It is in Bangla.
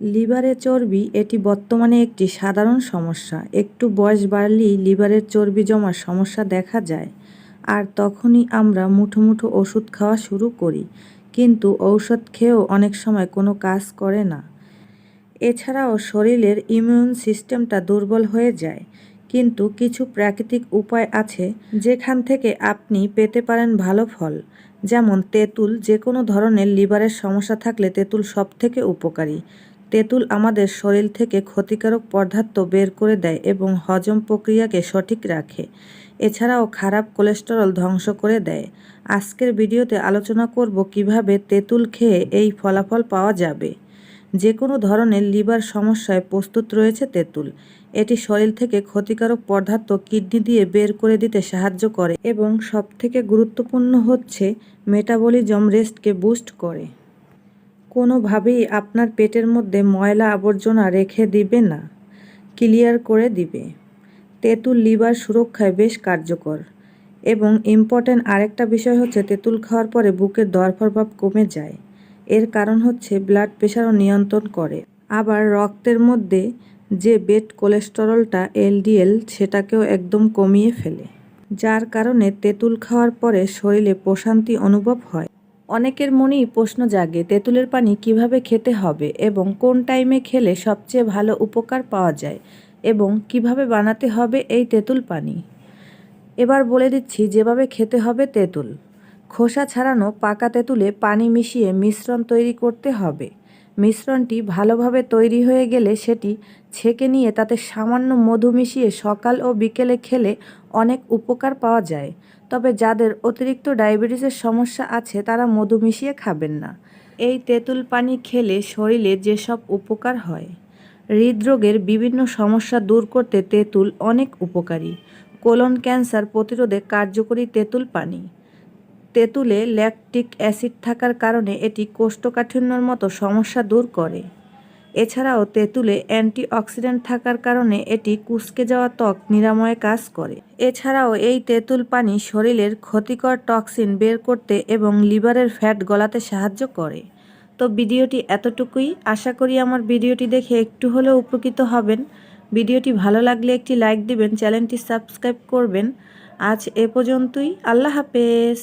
লিভারে চর্বি এটি বর্তমানে একটি সাধারণ সমস্যা। একটু বয়স বাড়লেই লিভারের চর্বি জমার সমস্যা দেখা যায়। আর তখনই আমরা মুঠো মুঠো ওষুধ খাওয়া শুরু করি। কিন্তু ঔষধ খেয়েও অনেক সময় কোনো কাজ করে না। এছাড়াও শরীরের ইমিউন সিস্টেমটা দুর্বল হয়ে যায়। কিন্তু কিছু প্রাকৃতিক উপায় আছে যেখান থেকে আপনি পেতে পারেন ভালো ফল। যেমন তেঁতুল যে কোনো ধরনের লিভারের সমস্যা থাকলে তেঁতুল সব থেকে উপকারী। তেঁতুল আমাদের শরীর থেকে ক্ষতিকারক পদার্থ বের করে দেয় এবং হজম প্রক্রিয়াকে সঠিক রাখে। এছাড়াও খারাপ কোলেস্টেরল ধ্বংস করে দেয়। আজকের ভিডিওতে আলোচনা করব কীভাবে তেঁতুল খেয়ে এই ফলাফল পাওয়া যাবে। যে কোনো ধরনের লিভার সমস্যায় প্রস্তুত রয়েছে তেঁতুল। এটি শরীর থেকে ক্ষতিকারক পদার্থ কিডনি দিয়ে বের করে দিতে সাহায্য করে এবং সবথেকে গুরুত্বপূর্ণ হচ্ছে মেটাবলিজম রেস্টকে বুস্ট করে। কোনোভাবেই আপনার পেটের মধ্যে ময়লা আবর্জনা রেখে দিবে না, ক্লিয়ার করে দিবে। তেঁতুল লিভার সুরক্ষায় বেশ কার্যকর এবং ইম্পর্ট্যান্ট আরেকটা বিষয় হচ্ছে তেঁতুল খাওয়ার পরে বুকের দরফরভাব কমে যায়। এর কারণ হচ্ছে ব্লাড প্রেশারও নিয়ন্ত্রণ করে। আবার রক্তের মধ্যে যে বেড কোলেস্টেরলটা এলডিএল, সেটাকেও একদম কমিয়ে ফেলে। যার কারণে তেঁতুল খাওয়ার পরে শরীরে প্রশান্তি অনুভব হয়। অনেকের মনেই প্রশ্ন জাগে, তেঁতুলের পানি কীভাবে খেতে হবে এবং কোন টাইমে খেলে সবচেয়ে ভালো উপকার পাওয়া যায় এবং কীভাবে বানাতে হবে এই তেঁতুল পানি? এবার বলে দিচ্ছি যেভাবে খেতে হবে তেঁতুল। খোসা ছাড়ানো পাকা তেঁতুলে পানি মিশিয়ে মিশ্রণ তৈরি করতে হবে। মিশ্রণটি ভালোভাবে তৈরি হয়ে গেলে সেটি ছেঁকে নিয়ে তাতে সামান্য মধু মিশিয়ে সকাল ও বিকেলে খেলে অনেক উপকার পাওয়া যায়। তবে যাদের অতিরিক্ত ডায়াবেটিসের সমস্যা আছে, তারা মধু মিশিয়ে খাবেন না। এই তেঁতুল পানি খেলে শরীরে যেসব উপকার হয়, হৃদরোগের বিভিন্ন সমস্যা দূর করতে তেঁতুল অনেক উপকারী। কোলন ক্যান্সার প্রতিরোধে কার্যকরী তেঁতুল পানি। তেঁতুলে ল্যাকটিক অ্যাসিড থাকার কারণে এটি কোষ্ঠকাঠিন্যর মতো সমস্যা দূর করে। এছাড়াও তেঁতুলে অ্যান্টিঅক্সিডেন্ট থাকার কারণে এটি কুচকে যাওয়া ত্বক নিরাময়ে কাজ করে। এছাড়াও এই তেঁতুল পানি শরীরের ক্ষতিকর টক্সিন বের করতে এবং লিভারের ফ্যাট গলাতে সাহায্য করে। তো ভিডিওটি এতটুকুই। আশা করি আমার ভিডিওটি দেখে একটু হলেও উপকৃত হবেন। ভিডিওটি ভালো লাগলে একটি লাইক দিবেন, চ্যানেলটি সাবস্ক্রাইব করবেন। আজ এ পর্যন্তই। আল্লাহ হাফেজ।